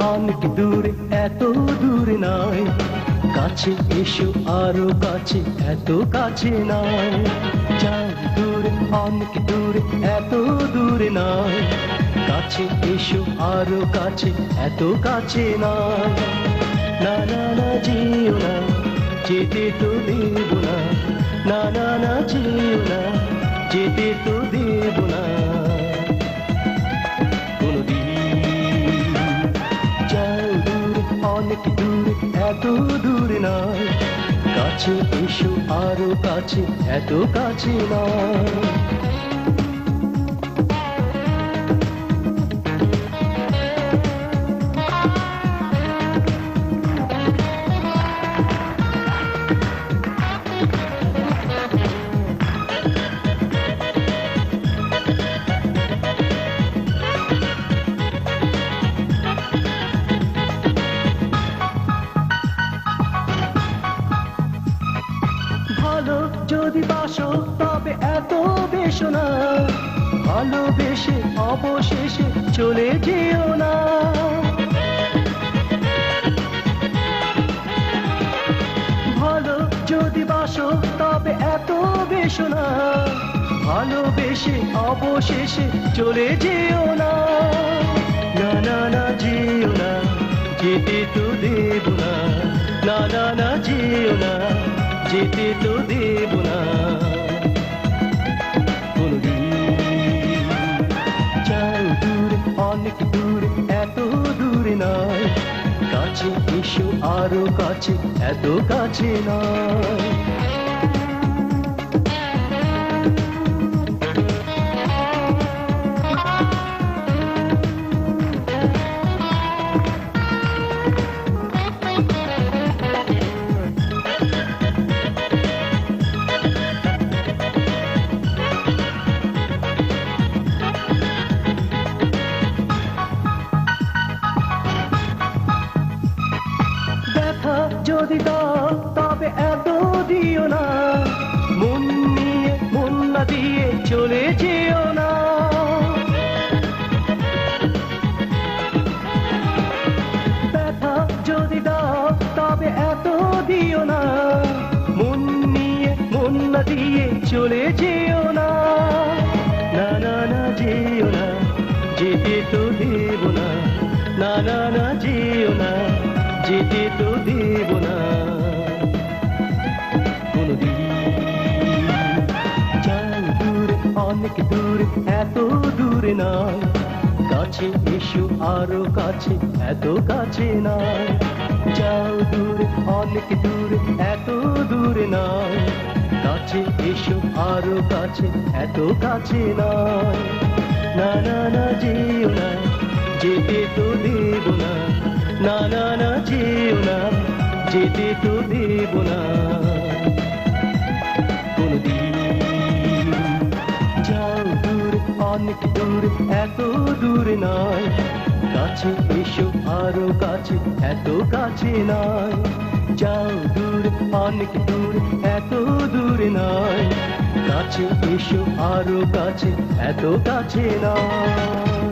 অনেক দূরে, এত দূরে নয়। কাছে এসো, আরও কাছে, এত কাছে নয়। যাও দূরে, অনেক দূরে, এত দূরে নয়। কাছে এসো, আরও কাছে, এত কাছে নয়। না না না, যেও না, যেতে তো দেব না। না না না, যেও না, যেতে তো দেব না। কাছে এসো আরও কাছে এত কাছে নয় যদি বাসো, তবে এত বেশো না। ভালোবেসে অবশেষে চলে যেও না। ভালো যদি বাসো, তবে এত বেশো না। ভালোবেসে অবশেষে চলে যেও না। না না না, যেও না, যেতে তো দেব না। না না না, যেও না। যেতে তো দেব না। যাও দূরে, অনেক দূরে, এত দূরে নয়। কাছে এসো, আরও কাছে, এত কাছে নয়। তবে এত দিও না। মন নিয়ে, মন না দিয়ে চলে যেও না। যদি দাও, তবে এত না। চলে যেও না। না না না, যেও না। যেতে তো অনেক দূরে, এত দূরে নয়। কাছে এসো, আরও কাছে, এত কাছে নয়। যাও দূরে, অনেক দূরে, এত দূরে নয়। কাছে এসো, আরও কাছে, এত কাছে নয়। না না না, যেও না, যেতে তো দেব না। না না না, যেও না, যেতে তো দেব না। এত দূর নয়। কাছে এসো, আরও কাছে, এত কাছে নয়। যাও দূর, অনেক দূর, এত দূর নয়। কাছে এসো, আরও কাছে, এত কাছে নয়।